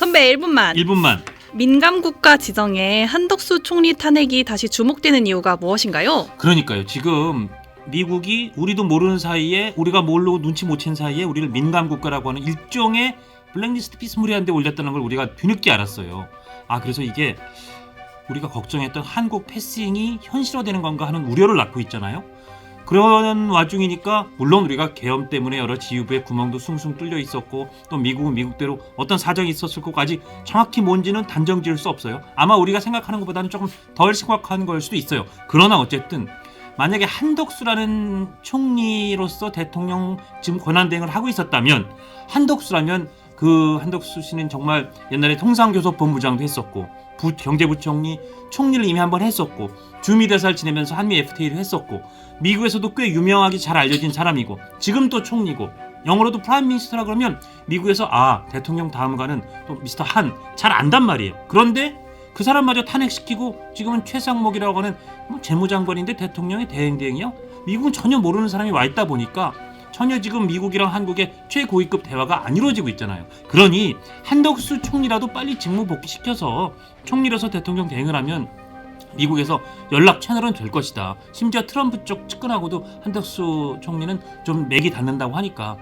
선배 1분만. 1분만. 민감 국가 지정에 한덕수 총리 탄핵이 다시 주목되는 이유가 무엇인가요? 그러니까요. 지금 미국이 우리도 모르는 사이에 우리가 모르고 눈치 못 챈 사이에 우리를 민감 국가라고 하는 일종의 블랙리스트 비스무리한 데 올렸다는 걸 우리가 뒤늦게 알았어요. 아 그래서 이게 우리가 걱정했던 한국 패싱이 현실화되는 건가 하는 우려를 낳고 있잖아요. 그런 와중이니까 물론 우리가 계엄 때문에 여러 지휘부의 구멍도 숭숭 뚫려 있었고 또 미국은 미국대로 어떤 사정이 있었을 아직 정확히 뭔지는 단정 지을 수 없어요. 아마 우리가 생각하는 것보다는 조금 덜 심각한 걸 수도 있어요. 그러나 어쨌든 만약에 한덕수라는 총리로서 대통령 지금 권한 대행을 하고 있었다면 한덕수라면 그 한덕수 씨는 정말 옛날에 통상교섭 본부장도 했었고 부, 경제부총리 총리를 이미 한 번 했었고 주미 대사를 지내면서 한미 FTA를 했었고 미국에서도 꽤 유명하게 잘 알려진 사람이고 지금 또 총리고 영어로도 프라임 미니스터라 그러면 미국에서 아 대통령 다음가는 또 미스터 한 잘 안단 말이에요. 그런데 그 사람마저 탄핵시키고 지금은 최상목이라고 하는 뭐 재무장관인데 대통령의 대행대행이요? 미국은 전혀 모르는 사람이 와 있다 보니까 전혀 지금 미국이랑 한국의 최고위급 대화가 안 이루어지고 있잖아요. 그러니 한덕수 총리라도 빨리 직무 복귀시켜서 총리로서 대통령 대행을 하면 미국에서 연락 채널은 될 것이다. 심지어 트럼프 쪽 측근하고도 한덕수 총리는 좀 맥이 닿는다고 하니까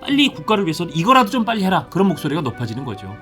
빨리 국가를 위해서 이거라도 좀 빨리 해라. 그런 목소리가 높아지는 거죠.